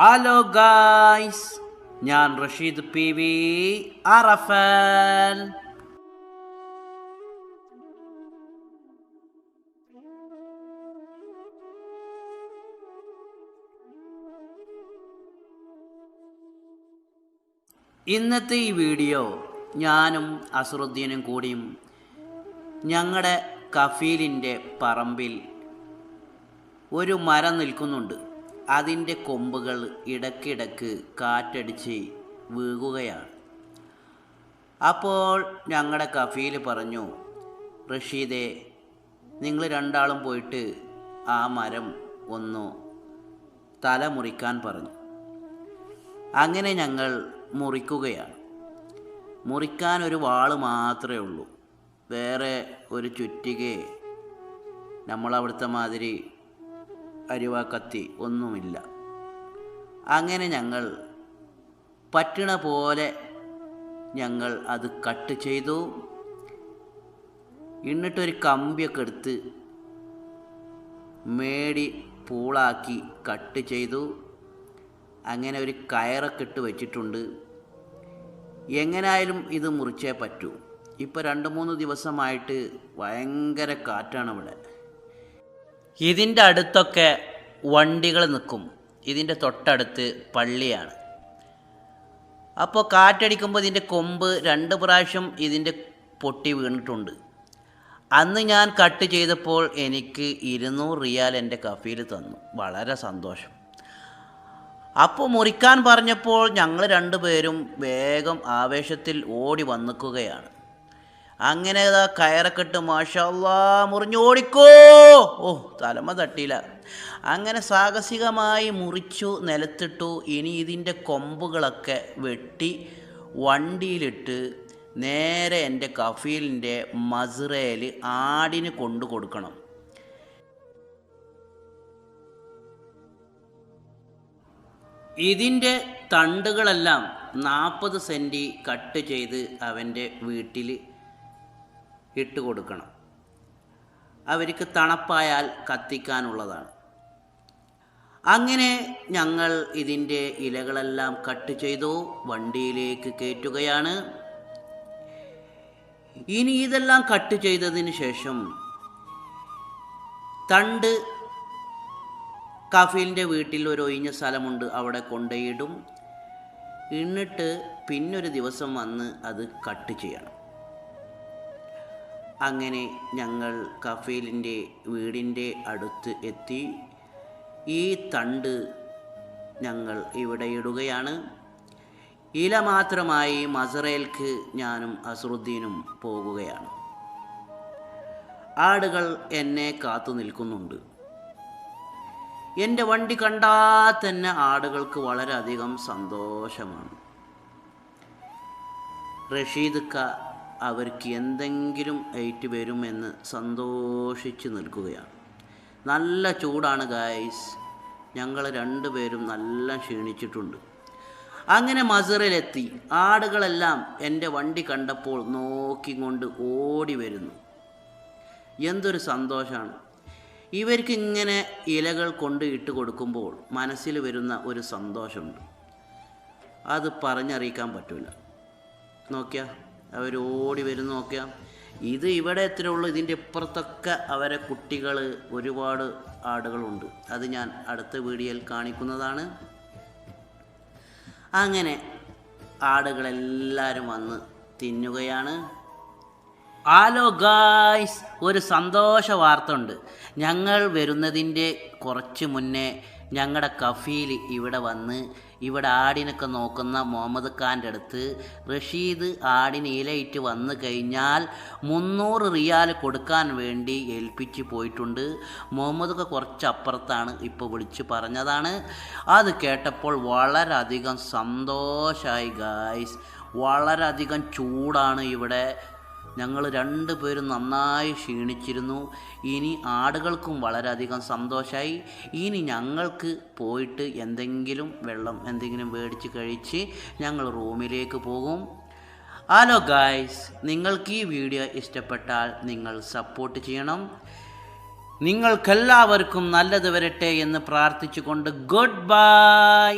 Hello guys ഞാൻ Rasheed P V അറഫൽ ഇന്നത്തെ ഈ വീഡിയോ ഞാനും അസറുദ്ദീനും കൂടിയും ഞങ്ങളുടെ കഫീലിന്റെ പറമ്പിൽ ഒരു മരം നിൽക്കുന്നുണ്ട്. അതിന്റെ കൊമ്പുകൾ ഇടക്കിടക്ക് കാറ്റടിച്ച് വീകുകയാണ് അപ്പോൾ ഞങ്ങളുടെ കഫീൽ പറഞ്ഞു റഷീദെ നിങ്ങൾ രണ്ടാളും പോയിട്ട് ആ മരം ഒന്ന് തല മുറിക്കാൻ പറഞ്ഞു. അങ്ങനെ ഞങ്ങൾ മുറിക്കുകയാണ്. മുറിക്കാൻ ഒരു വാൾ മാത്രമേ ഉള്ളൂ. വേറെ ഒരു ചുറ്റികയെ നമ്മളവിടുത്തെ മാതിരി അരിവ കത്തി ഒന്നുമില്ല. അങ്ങനെ ഞങ്ങൾ പറ്റണ പോലെ ഞങ്ങൾ അത് കട്ട് ചെയ്തു. എന്നിട്ടൊരു കമ്പിയൊക്കെ എടുത്ത് മേടി പൂളാക്കി കട്ട് ചെയ്തു. അങ്ങനെ ഒരു കയറൊക്കെ ഇട്ട് വെച്ചിട്ടുണ്ട്. എങ്ങനായാലും ഇത് മുറിച്ചേ പറ്റൂ. ഇപ്പോൾ രണ്ട് മൂന്ന് ദിവസമായിട്ട് ഭയങ്കര കാറ്റാണ് ഇവിടെ. ഇതിന്റെ അടുത്തൊക്കെ വണ്ടികൾ നിൽക്കും. ഇതിന്റെ തൊട്ടടുത്ത് പള്ളിയാണ്. അപ്പോൾ കാറ്റടിക്കുമ്പോൾ ഇതിന്റെ കൊമ്പ് രണ്ട് പ്രാവശ്യം ഇതിന്റെ പൊട്ടി വീണിട്ടുണ്ട്. അന്ന് ഞാൻ കട്ട് ചെയ്തപ്പോൾ എനിക്ക് ഇരുന്നൂറ് റിയാൽ എന്റെ കഫീൽ തന്നു. വളരെ സന്തോഷം. അപ്പോൾ മുറിക്കാൻ പറഞ്ഞപ്പോൾ ഞങ്ങൾ രണ്ടുപേരും വേഗം ആവേശത്തിൽ ഓടി വന്നിക്കുകയാണ്. അങ്ങനെ ഇതാ കയറക്കെട്ട് മാഷല്ലാ മുറിഞ്ഞോടിക്കോ ഓ തലമ തട്ടിയില്ല. അങ്ങനെ സാഹസികമായി മുറിച്ചു നിലത്തിട്ടു. ഇനി ഇതിന്റെ കൊമ്പുകളൊക്കെ വെട്ടി വണ്ടിയിലിട്ട് നേരെ എന്റെ കഫീലിന്റെ മസുറയിൽ ആടിന് കൊണ്ടു കൊടുക്കണം. ഇതിന്റെ തണ്ടുകളെല്ലാം നാൽപ്പത് സെന്റി കട്ട് ചെയ്ത് അവന്റെ വീട്ടിൽ ഇട്ട് കൊടുക്കണം അവർക്ക് തണുപ്പായാൽ കത്തിക്കാനുള്ളതാണ്. അങ്ങനെ ഞങ്ങൾ ഇതിന്റെ ഇലകളെല്ലാം കട്ട് ചെയ്തു വണ്ടിയിലേക്ക് കയറ്റുകയാണ്. ഇനി ഇതെല്ലാം കട്ട് ചെയ്തതിന് ശേഷം തണ്ട് കഫീലിന്റെ വീട്ടിൽ ഒരു ഒഴിഞ്ഞ സ്ഥലമുണ്ട് അവിടെ കൊണ്ടുപോയിടും എന്നിട്ട് പിന്നൊരു ദിവസം വന്ന് അത് കട്ട് ചെയ്യണം. അങ്ങനെ ഞങ്ങൾ കഫീലിന്റെ വീടിന്റെ അടുത്ത് എത്തി. ഈ തണ്ട് ഞങ്ങൾ ഇവിടെ ഇടുകയാണ്. ഇല മാത്രമായി മസറേൽക്ക് ഞാനും അസറുദ്ദീനും പോകുകയാണ്. ആടുകൾ എന്നെ കാത്തു നിൽക്കുന്നുണ്ട്. എന്റെ വണ്ടി കണ്ടാൽ തന്നെ ആടുകൾക്ക് വളരെയധികം സന്തോഷമാണ്. റഷീദ് ക അവർക്ക് എന്തെങ്കിലും ഏറ്റ് വരുമെന്ന് സന്തോഷിച്ച് നിൽക്കുകയാണ്. നല്ല ചൂടാണ് ഗായ്സ് ഞങ്ങൾ രണ്ടുപേരും നല്ല ക്ഷീണിച്ചിട്ടുണ്ട്. അങ്ങനെ മസറിലെത്തി. ആടുകളെല്ലാം എന്റെ വണ്ടി കണ്ടപ്പോൾ നോക്കിക്കൊണ്ട് ഓടി വരുന്നു. എന്തൊരു സന്തോഷമാണ് ഇവർക്കിങ്ങനെ ഇലകൾ കൊണ്ട് ഇട്ട് കൊടുക്കുമ്പോൾ മനസ്സിൽ വരുന്ന ഒരു സന്തോഷമുണ്ട്. അത് പറഞ്ഞറിയിക്കാൻ പറ്റില്ല നോക്കിയാ? അവർ ഓടി വരുന്ന നോക്കാം ഇത് ഇവിടെ എത്ര ഉള്ളൂ? ഇതിന്റെ ഇപ്പുറത്തൊക്കെ അവരെ കുട്ടികൾ ഒരുപാട് ആടുകളുണ്ട്. അത് ഞാൻ അടുത്ത വീഡിയോയിൽ കാണിക്കുന്നതാണ്. അങ്ങനെ ആടുകളെല്ലാവരും വന്ന് തിന്നുകയാണ്. ആലോ ഗായ്സ് ഒരു സന്തോഷ വാർത്ത ഉണ്ട്. ഞങ്ങൾ വരുന്നതിന്റെ കുറച്ച് മുന്നേ ഞങ്ങളുടെ കഫീൽ ഇവിടെ വന്ന് ഇവിടെ ആടിനൊക്കെ നോക്കുന്ന മുഹമ്മദ് ഖാന്റെ അടുത്ത് റഷീദ് ആടിന് ഇലയിട്ട് വന്നു കഴിഞ്ഞാൽ മുന്നൂറ് റിയാൽ കൊടുക്കാൻ വേണ്ടി ഏൽപ്പിച്ച് പോയിട്ടുണ്ട്. മുഹമ്മദ് കുറച്ച് അപ്പുറത്താണ് ഇപ്പോൾ വിളിച്ച് പറഞ്ഞതാണ്. അത് കേട്ടപ്പോൾ വളരെയധികം സന്തോഷമായി ഗായ്സ് വളരെയധികം ചൂടാണ് ഇവിടെ. ഞങ്ങൾ രണ്ടുപേരും നന്നായി ക്ഷീണിച്ചിരുന്നു. ഇനി ആടുകൾക്കും വളരെയധികം സന്തോഷമായി ഇനി ഞങ്ങൾക്ക് പോയിട്ട് എന്തെങ്കിലും വെള്ളം എന്തെങ്കിലും മേടിച്ച് കഴിച്ച് ഞങ്ങൾ റൂമിലേക്ക് പോകും. ഹലോ ഗായ്സ് നിങ്ങൾക്ക് ഈ വീഡിയോ ഇഷ്ടപ്പെട്ടാൽ നിങ്ങൾ സപ്പോർട്ട് ചെയ്യണം. നിങ്ങൾക്കെല്ലാവർക്കും നല്ലത് വരട്ടെ എന്ന് പ്രാർത്ഥിച്ചുകൊണ്ട് ഗുഡ് ബൈ.